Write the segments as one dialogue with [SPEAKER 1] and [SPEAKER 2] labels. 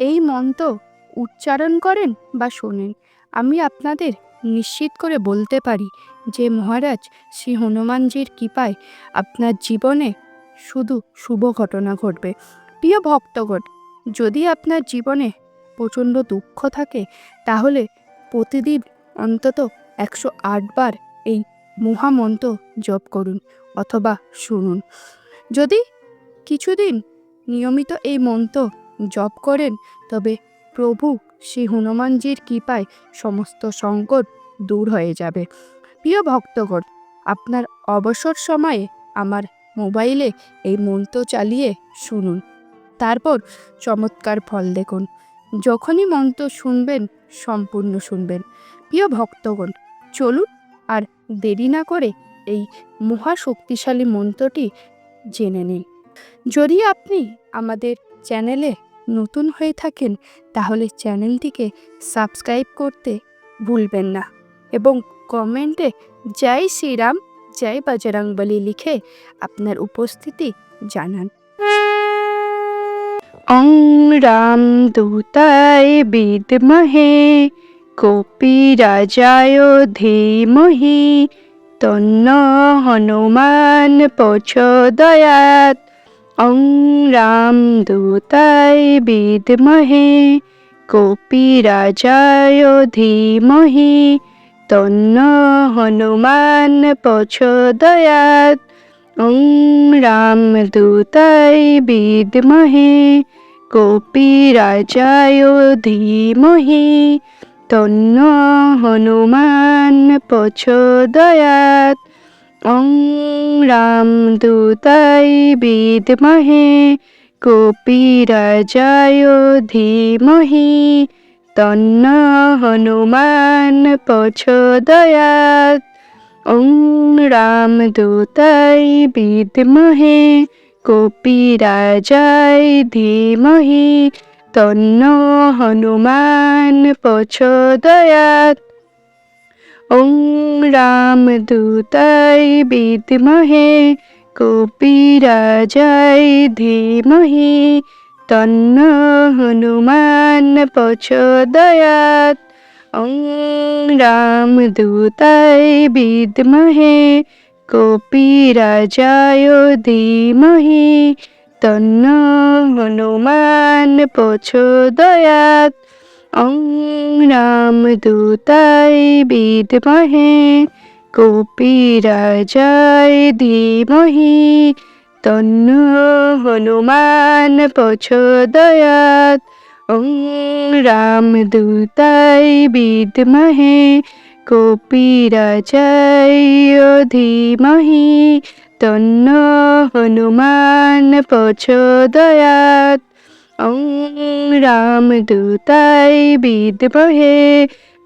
[SPEAKER 1] এই মন্ত্র উচ্চারণ করেন বা শোনেন, আমি আপনাদের নিশ্চিত করে বলতে পারি যে মহারাজ, শ্রী হনুমানজির কৃপায় আপনার জীবনে শুধু শুভ ঘটনা ঘটবে। প্রিয় ভক্তগণ, যদি আপনার জীবনে প্রচণ্ড দুঃখ থাকে, তাহলে প্রতিদিন অন্তত একশো আট বার এই মহামন্ত্র জপ করুন অথবা শুনুন। যদি কিছুদিন নিয়মিত এই মন্ত্র জপ করেন, তবে প্রভু শ্রী হনুমানজির কৃপায় সমস্ত সংকট দূর হয়ে যাবে। প্রিয় ভক্তগণ, আপনার অবসর সময়ে আমার মোবাইলে এই মন্ত্র চালিয়ে শুনুন। তারপর চমৎকার ফল দেখুন। যখনই মন্ত্র শুনবেন, সম্পূর্ণ শুনবেন। প্রিয় ভক্তগণ, চলুন আর দেরি না করে এই মহাশক্তিশালী মন্ত্রটি জেনে নিন যদি আপনি আমাদের চ্যানেলে নতুন হয়ে থাকেন, তাহলে চ্যানেলটিকে সাবস্ক্রাইব করতে ভুলবেন না এবং কমেন্টে জয় শ্রীরাম, জয় বজরংবলী লিখে আপনার উপস্থিতি জানান। অং রাম দূতায় বিদ্মহে, কপি রাজায় ধীমহি, তন্ন হনুমান প্রচোদয়াত অং রাম দূতায় বিদ্মহে কপি রাজায় ধীমহি। তন্ন হনুমান প্রচোদয়াত ওং রাম দূতায় বিদ্মহে কপি রাজায় ধীমহি। তন্ন হনুমান প্রচোদয়াত ওং রাম দূতায় বিদ্মহে কপি রাজায় ধীমহি। তন্ন হনুমান প্রচোদয়াত ওং রাম দূতায় বিদ্মহে কপি রাজায় ধীমহি। তন্ন হনুমান প্রচোদয়াত ওং রাম দূতায় বিদ্মহে কপি রাজায় ধীমহি। তন্ন হনুমান প্রচোদয়াত ওং রাম দূতায় বিদ্মহে কপি রাজায় ধীমহি। তন্ন হনুমান রাম দূতায় বিদ্মহে কপি রাজায় ধীমহি তন্ন হনুমান প্রচোদয়াত ওং রাম দূতায় বিদ্মহে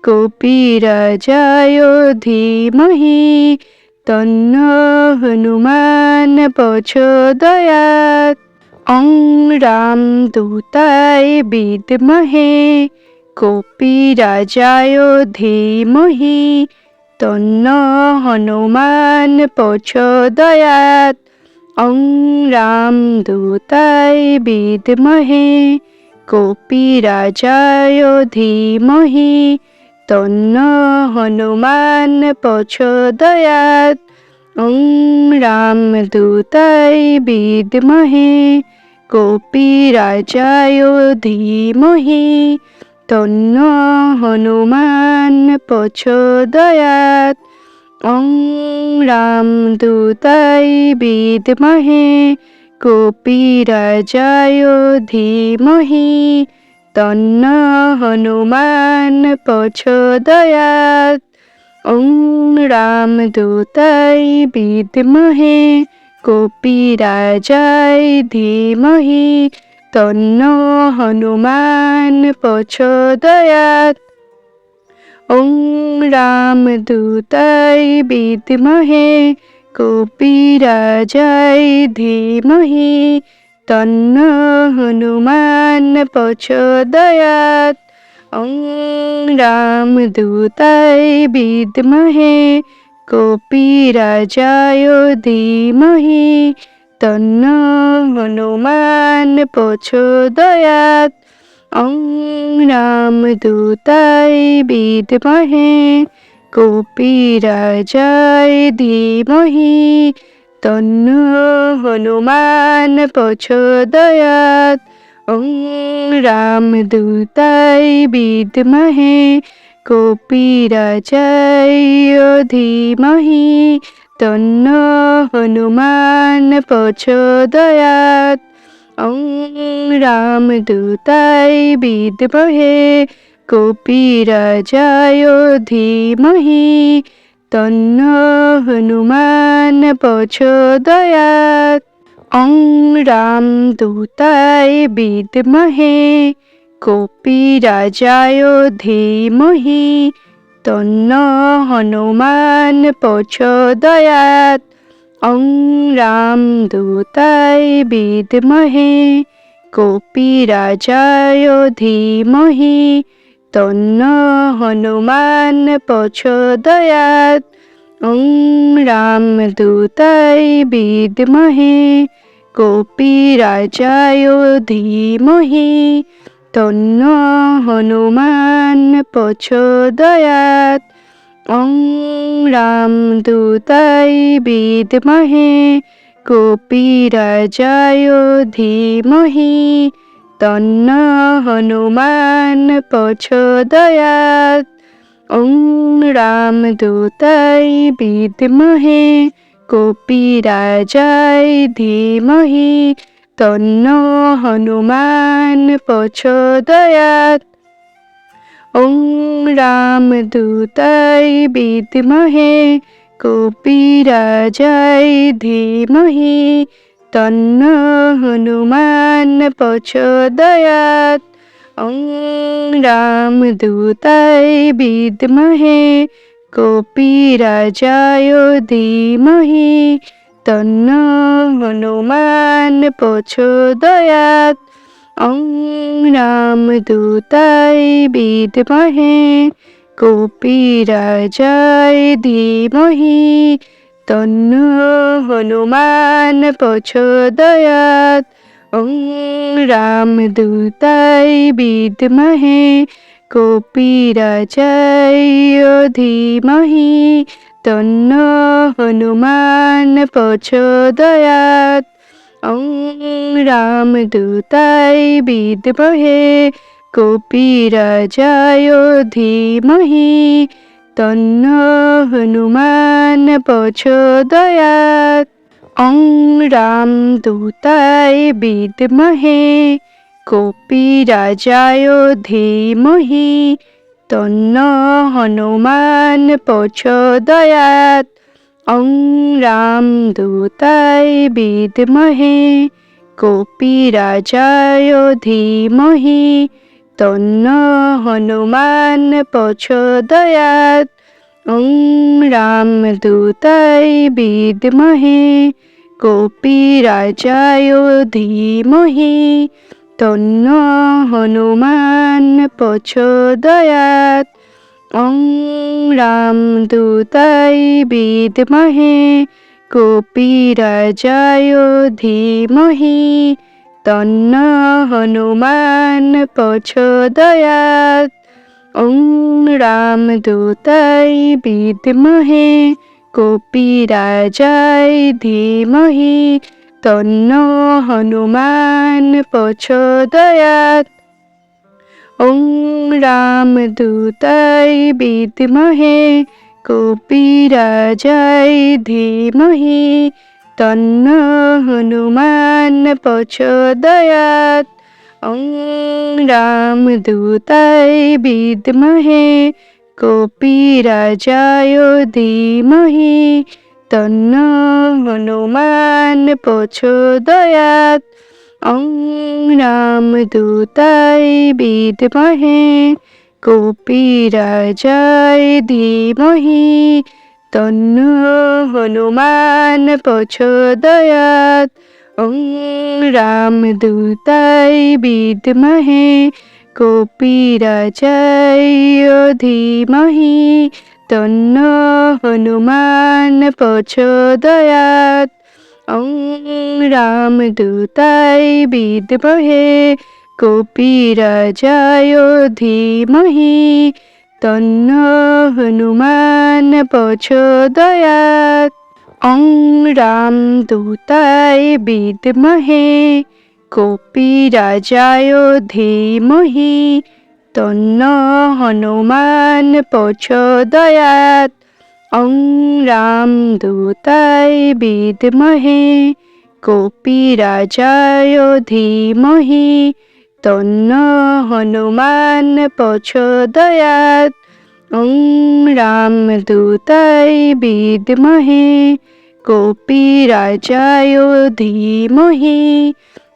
[SPEAKER 1] কপি রাজায় ধীমহি। তন্ন হনুমান প্রচোদয়াত ওং রাম দূতায় বিদ্মহে কপি রাজায় ধীমহি। তন্ন হনুমান প্রচোদয়াত অং রাম দূতায় বিদ্মহে, কপি রাজায় ধীমহি, তন্ন হনুমান প্রচোদয়াত অং রাম দূতায় বিদ্মহে, কপি রাজায় ধীমহি, তন্ন হনুমান প্রচোদয়াত ওং রাম দূতায় বিদ্মহে কপি রাজায় ধীমহি। তন্ন হনুমান প্রচোদয়াত ওং রাম দূতায় বিদ্মহে কপি রাজায় ধীমহি। তন্ন হনুমান প্রচোদয়াত ওং রাম দূতায় বিদ্মহে কপি রাজায় ধীমহি। তন্ন হনুমান প্রচোদয়াত ওং রাম দূতায় বিদ্মহে কপি রাজায় ধীমহি। তন্ন হনুমান প্রচোদয়াত অং রাম রামদূতাই বিদমহে কোপি রাজায় ধীমহি তন্ন হনুমান পছদয়াৎ অং রাম রামদূতাই বিদমহে কোপি রাজায় ধীমহি তন্ন হনুমান পছদয়াত ওং রামদূতায় বিদ্মহে কপিরাজায় ধীমহি। তন্ন হনুমান প্রচোদয়াত ওং রামদূতায় বিদ্মহে কপিরাজায় ধীমহি। তন্ন হনুমান প্রচোদয়াত অং রাম দূতায় বিদ্মহে কপিরাজায় ধীমহি। তন্ন হনুমান প্রচোদয়াত অং রাম দূতায় বিদ্মহে কপিরাজায় ধীমহি। তন্ন হনুমান প্রচোদয়াত ওং রামদূতায় বিদ্মহে কপিরাজায় ধীমহি। তন্ন হনুমান প্রচোদয়াত ওং রামদূতায় বিদ্মহে কপিরাজায় ধীমহি। তন্ন হনুমান প্রচোদয়াত ওং রামদূতায় বিদ্মহে কপিরাজায় ধীমহি। তন্ন হনুমান প্রচোদয়াত ওং রামদূতায় বিদ্মহে কপিরাজায় ধীমহি। তন্ন হনুমান প্রচোদয়াত ওং রামদূতায় বিদ্মহে কপিরাজায় ধীমহি তন্ন হনুমান প্রচোদয়াত ওং রামদূতায় বিদ্মহে কপিরাজায় ধীমহি তন্ন হনুমান প্রচোদয়াত ওং রামদূতায় বিদ্মহে কপিরাজায় ধীমহি। তন্ন হনুমান প্রচোদয়াত ওং রামদূতায় বিদ্মহে কপিরাজায় ধীমহি। তন্ন হনুমান প্রচোদয়াত অং রাম দূতায় বিদ্মহে কপিরাজায় ধীমহি। তন্ন হনুমান প্রচোদয়াত অং রাম দূতায় বিদ্মহে কপিরাজায় ধীমহি। তন্ন ওং রামদূতায় বিদ্মহে কপিরাজায় ধীমহি। তন্ন হনুমান প্রচোদয়াত ওং রামদূতায় বিদ্মহে কপিরাজায় ধীমহি। তন্ন হনুমান প্রচোদয়াত ওং রামদূতায় বিদ্মহে কপিরাজায় ধীমহি। তন্ন হনুমান প্রচোদয়াত ওং রামদূতায় বিদ্মহে কপিরাজায় ধীমহি। তন্ন হনুমান প্রচোদয়াত ওং রামদূতায় বিদ্মহে কপিরাজায় ধীমহি তন্ন হনুমান প্রচোদয়াত ওং রামদূতায় বিদ্মহে কপিরাজায় ধীমহি তন্ন হনুমান প্রচোদয়াত ওং রামদূতায় বিদ্মহে কপিরাজায় ধীমহি তন্ন হনুমান প্রচোদয়াত ওং রামদূতায় বিদ্মহে কপিরাজায় ধীমহি তন্ন হনুমান প্রচোদয়াৎ অং রাম দূতায় বিদ্মহে কপিরাজায় ধীমহি। তন্ন হনুমান প্রচোদয়াৎ অং রাম দূতায় বিদ্মহে কপিরাজায় ধীমহি।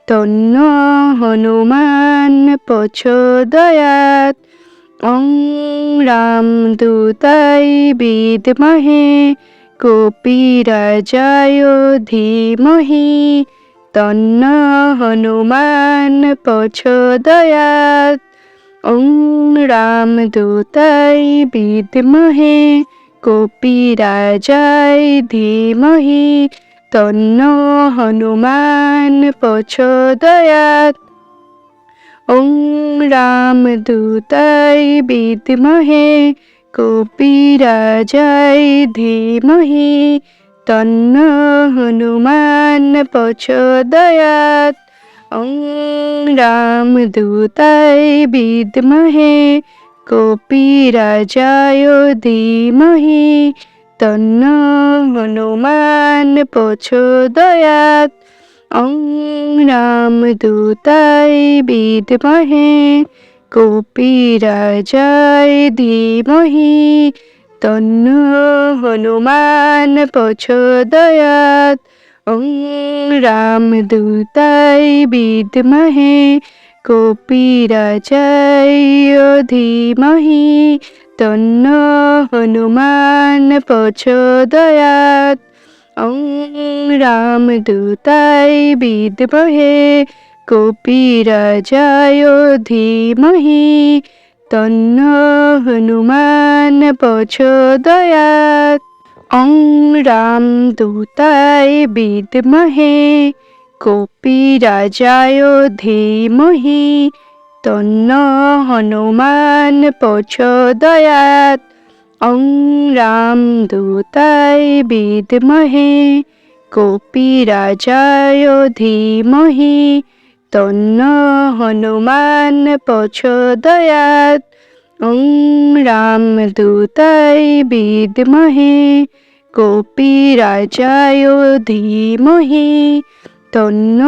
[SPEAKER 1] তন্ন হনুমান প্রচোদয়াৎ ওং রাম দূতায় বিদ্মহে, কপিরাজায় ধীমহি। তন্ন হনুমান প্রচোদয়াৎ ওং রাম দূতায় বিদ্মহে, কপিরাজায় ধীমহি। তন্ন হনুমান প্রচোদয়াৎ ওং রাম দূতাই বিদ্মহে কপিরাজায় ধীমহি। তন্ন হনুমান প্রচোদয়াৎ ওং রাম দূতাই বিদ্মহে কপিরাজায় ধীমহি। তন্ন হনুমান প্রচোদয়াৎ ওং রাম দূতাই বিদ্মহে কপিরাজায় ধীমহি। তন্ন হনুমান প্রচোদয়াৎ ওং রাম দূতাই বিদ্মহে কপিরাজায় ধীমহি। তন্ন হনুমান প্রচোদয়াৎ ওং রাম দূতাই বিদ্মহে কপিরাজায় ধীমহি তন্ন হনুমান প্রচোদয়াৎ ওং রাম দূতাই বিদ্মহে কপিরাজায় ধীমহি তন্ন হনুমান প্রচোদয়াৎ অং রাম দূতায় বিদ্মহে কপিরাজায় ধীমহি। তন্ন হনুমান প্রচোদয়াৎ অং রাম দূতায় বিদ্মহে কপিরাজায় ধীমহি। তন্ন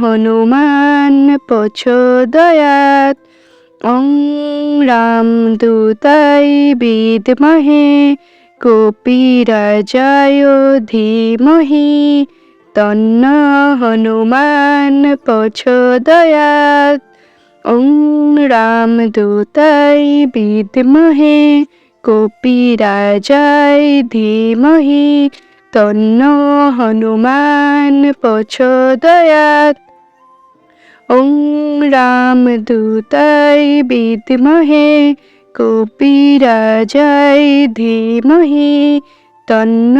[SPEAKER 1] হনুমান প্রচোদয়াৎ ওং রাম দূতাই বিদ্মহে কপিরাজায় ধীমহি। তন্ন হনুমান প্রচোদয়াৎ ওং রাম দূতাই বিদ্মহে কপিরাজায় ধীমহি। তন্ন হনুমান প্রচোদয়াৎ ওং রাম দূতাই বিদ্মহে কপিরাজায় ধীমহি। তন্ন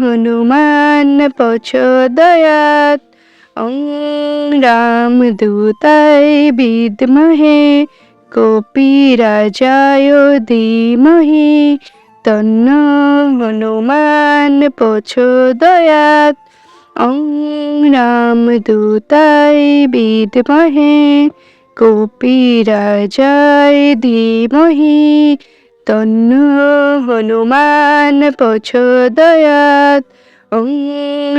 [SPEAKER 1] হনুমান প্রচোদয়াৎ ওং রাম দূতাই বিদ্মহে কপিরাজায় ধীমহি। তন্ন হনুমান প্রচোদয়াৎ ওং রাম দূতাই বিদ্মহে কপিরাজায় ধীমহি তন্ন হনুমান প্রচোদয়াৎ ওং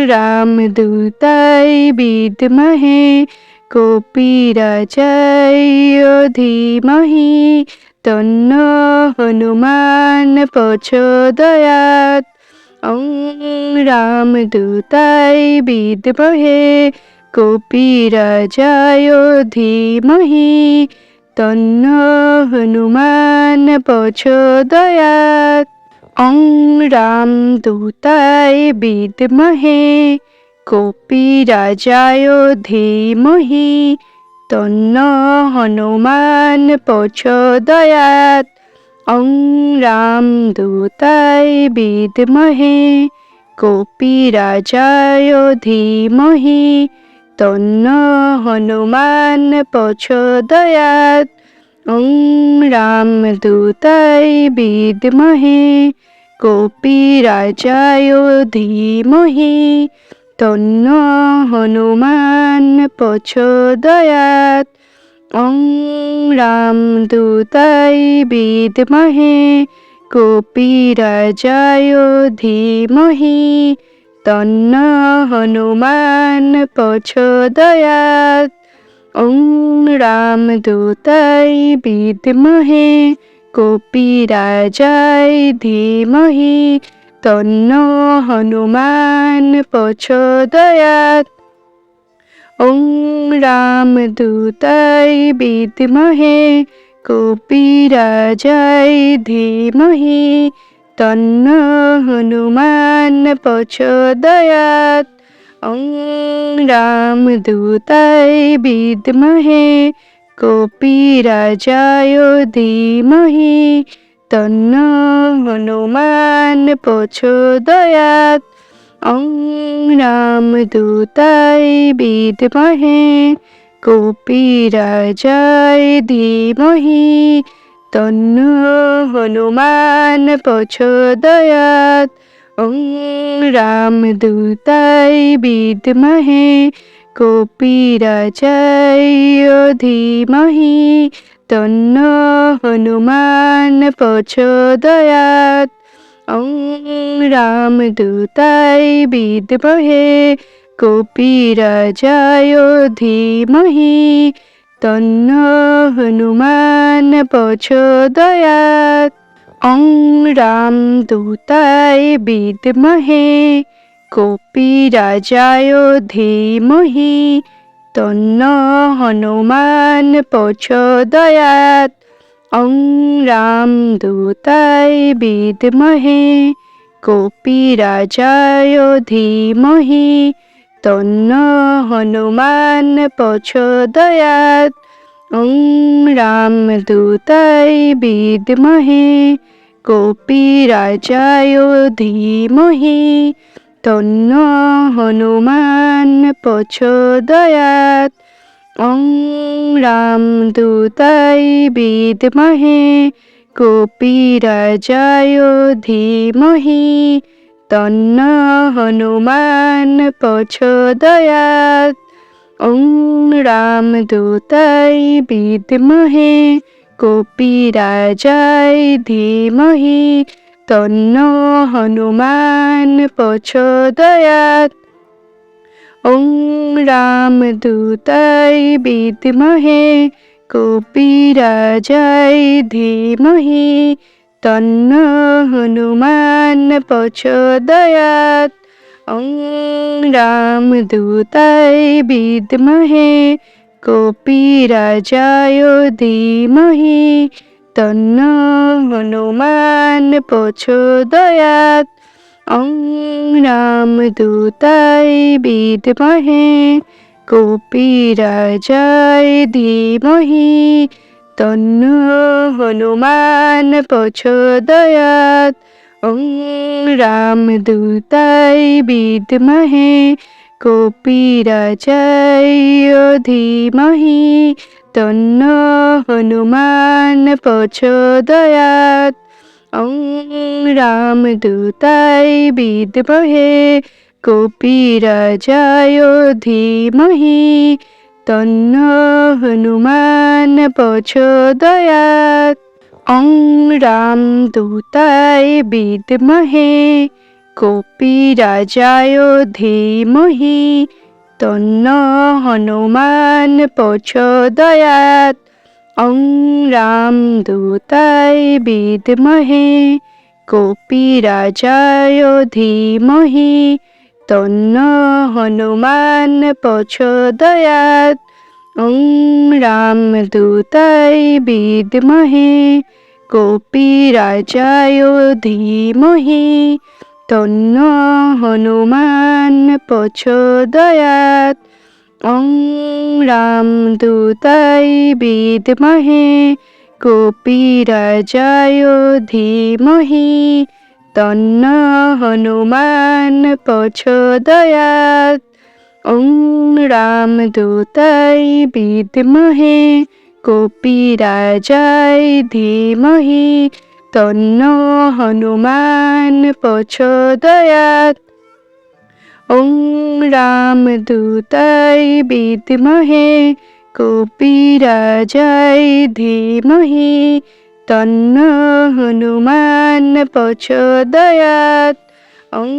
[SPEAKER 1] রাম দূতাই বিদ্মহে কপিরাজায় ধীমহি তন্ন হনুমান প্রচোদয়াৎ ওং রাম দূতাই বিদ্মহে কপিরাজায় ধীমহি। তন্ন হনুমান প্রচোদয়াৎ অং রাম দূতাই বিদ্মহে কপিরাজায় ধীমহি। তন্ন হনুমান প্রচোদয়াৎ অং রাম দূতায় বিদ্মহে কপিরাজায় ধীমহি। তন্ন হনুমান প্রচোদয়াৎ অং রাম দূতায় বিদ্মহে কপিরাজায় ধীমহি। তন্ন হনুমান প্রচোদয়াৎ ওং রামদূতায় বিদ্মহে কপিরাজায় ধীমহি। তন্ন হনুমান প্রচোদয়াৎ ওং রামদূতায় বিদ্মহে কপিরাজায় ধীমহি। তন্ন হনুমান প্রচোদয়াৎ ওং রামদূতায় বিদ্মহে কপিরাজায় ধীমহি। তন্ন হনুমান প্রচোদয়াৎ ওং রামদূতায় বিদ্মহে কপিরাজায় ধীমহি। তন্ন হনুমান প্রচোদয়াৎ ওং রামদূতায় বিদ্মহে কপিরাজায় ধীমহি। তন্ন হনুমান প্রচোদয়াৎ ওং রামদূতায় বিদ্মহে কপিরাজায় ধীমহি। তন্ন হনুমান প্রচোদয়াৎ ওং রামদূতায় বিদ্মহে কপিরাজায় ধীমহি তন্ন হনুমান প্রচোদয়াৎ ওং রামদূতায় বিদ্মহে কপিরাজায় ধীমহি তন্ন হনুমান প্রচোদয়াৎ ওং রামদূতায় বিদ্মহে কপিরাজায় ধীমহি, তন্ন হনুমান প্রচোদয়াৎ ওং রামদূতায় বিদ্মহে কপিরাজায় ধীমহি, তন্ন হনুমান প্রচোদয়াৎ ওং রামদূতায় বিদ্মহে কপিরাজায় ধীমহি তন্ন হনুমান প্রচোদয়াৎ ওং রামদূতায় বিদ্মহে কপিরাজায় ধীমহি তন্ন হনুমান প্রচোদয়াৎ ওং রামদূতায় বিদ্মহে কপিরাজায় ধীমহি। তন্ন হনুমান প্রচোদয়াৎ ওং রামদূতায় বিদ্মহে কপিরাজায় ধীমহি। তন্ন হনুমান প্রচোদয়াৎ ওং রামদূতায় বিদ্মহে কপিরাজায় ধীমহি তন্ন হনুমান প্রচোদয়াৎ ওং রামদূতায় বিদ্মহে কপিরাজায় ধীমহি তন্ন হনুমান প্রচোদয়াৎ ওং রামদূতায় বিদ্মহে কপিরাজায় ধীমহি। তন্ন হনুমান প্রচোদয়াৎ ওং রামদূতায় বিদ্মহে কপিরাজায় ধীমহি। তন্ন হনুমান প্রচোদয়াৎ ওং রামদূতায় বিদ্মহে কপিরাজায় ধীমহি। তন্ন হনুমান হনুমান প্রচোদয়াৎ ওং রামদূতায় বিদ্মহে কপিরাজায় ধীমহি। তন্ন হনুমান প্রচোদয়াৎ ॐ रामदूताय विद्महे गोपीराजाय धीमहि तन्न हनुमान् प्रचोदयात् ॐ रामदूताय विद्महे गोपीराजाय धीमहि तन्न हनुमान् प्रचोदयात् ওং রামদূতায় বিদ্মহে কপিরাজায় ধীমহি। তন্ন হনুমান প্রচোদয়াৎ ওং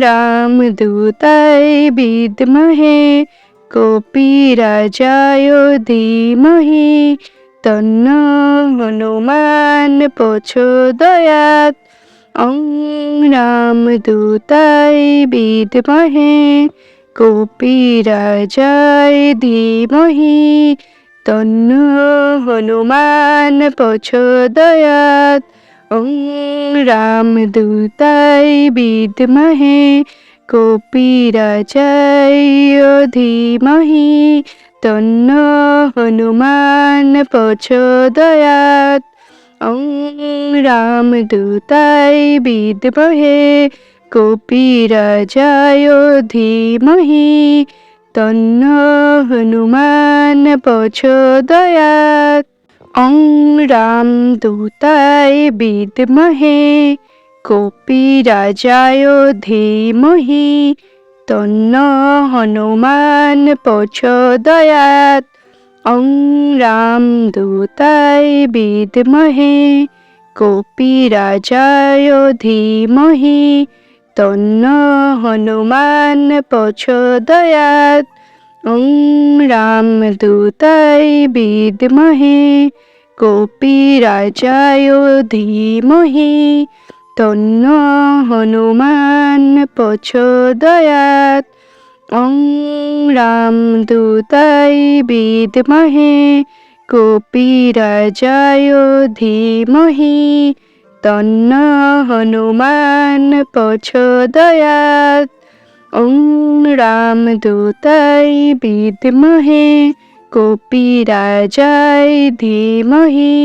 [SPEAKER 1] রামদূতায় বিদ্মহে কপিরাজায় ধীমহি। তন্ন হনুমান প্রচোদয়াৎ ওং রামদূতায় বিদ্মহে কপিরাজায় ধীমহি। তন্ন হনুমান প্রচোদয়াৎ ওং রামদূতায় বিদ্মহে কপিরাজায় ধীমহি। তন্ন হনুমান প্রচোদয়াৎ ওং রামদূতায় বিদ্মহে কপিরাজায় ধীমহি। তন্ন হনুমান প্রচোদয়াৎ ওং রামদূতায় বিদ্মহে কপিরাজায় ধীমহি। তন্ন হনুমান প্রচোদয়াৎ ওং রামদূতায় বিদ্মহে কপিরাজায় ধীমহি, তন্ন হনুমান প্রচোদয়াৎ ওং রামদূতায় বিদ্মহে কপিরাজায় ধীমহি, তন্ন হনুমান ওং রামদূতায় বিদ্মহে কপিরাজায় ধীমহি তন্ন হনুমান প্রচোদয়াৎ ওং রামদূতায় বিদ্মহে কপিরাজায় ধীমহি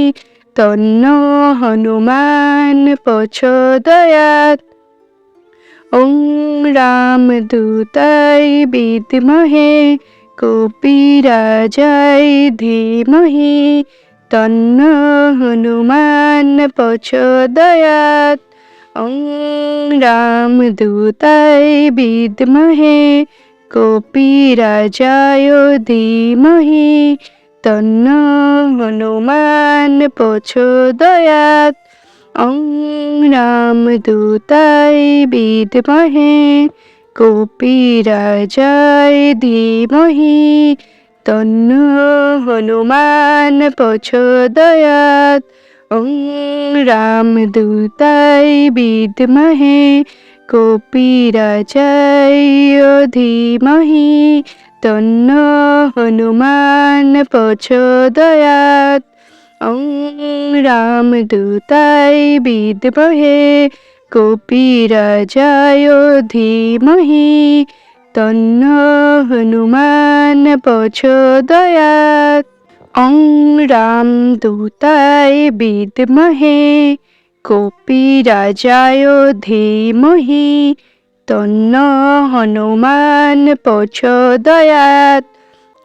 [SPEAKER 1] তন্ন হনুমান প্রচোদয়াৎ ওং রামদূতায় বিদ্মহে কপিরাজায় ধীমহি। তন্ন হনুমান প্রচোদয়াৎ ওং রামদূতায় বিদ্মহে কপিরাজায় ধীমহি। তন্ন হনুমান প্রচোদয়াৎ ওং রামদূতায় বিদ্মহে কপিরাজায় ধীমহি তন্ন হনুমান প্রচোদয়াৎ ওং রামদূতায় বিদ্মহে কপিরাজায় ধীমহি তন্ন হনুমান প্রচোদয়াৎ ওং রামদূতায় বিদ্মহে কপিরাজায় ধীমহি। তন্ন হনুমান প্রচোদয়াৎ ওং রামদূতায় বিদ্মহে কপিরাজায় ধীমহি। তন্ন হনুমান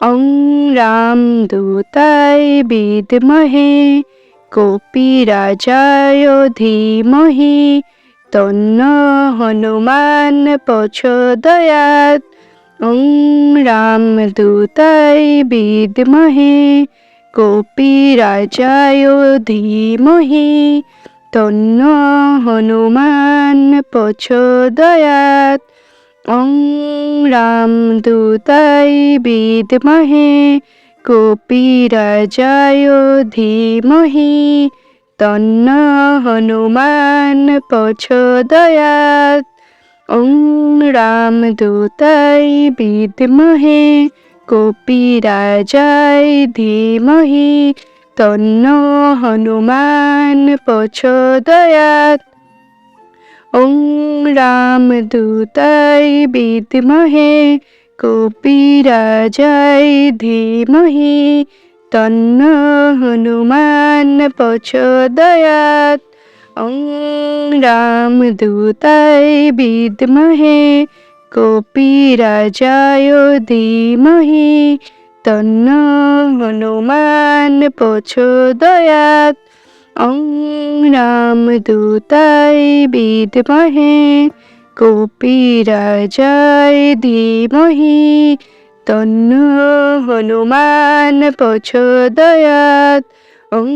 [SPEAKER 1] প্রচোদয়াৎ ওং রামদূতায় বিদ্মহে কপিরাজায় ধীমহি। তন্ন হনুমান প্রচোদয়াৎ ওং রামদূতায় বিদ্মহে কপিরাজায় ধীমহি। তন্ন হনুমান প্রচোদয়াৎ ওং রামদূতায় বিদ্মহে কপিরাজায় ধীমহি। তন্ন হনুমান প্রচোদয়াৎ ওং রামদূতায় বিদ্মহে কপিরাজায় ধীমহি। তন্ন হনুমান প্রচোদয়াৎ ওং রামদূতায় বিদ্মহে কপিরাজায় ধীমহি। তন্ন হনুমান প্রচোদয়াৎ ওং রামদূতায় বিদ্মহে কপিরাজায় ধীমহি। তন্ন হনুমান প্রচোদয়াৎ ওং বিদমহে বিদ্মহে কপিরাজায় ধীমহি তন্ন হনুমান প্রচোদয়াৎ ওং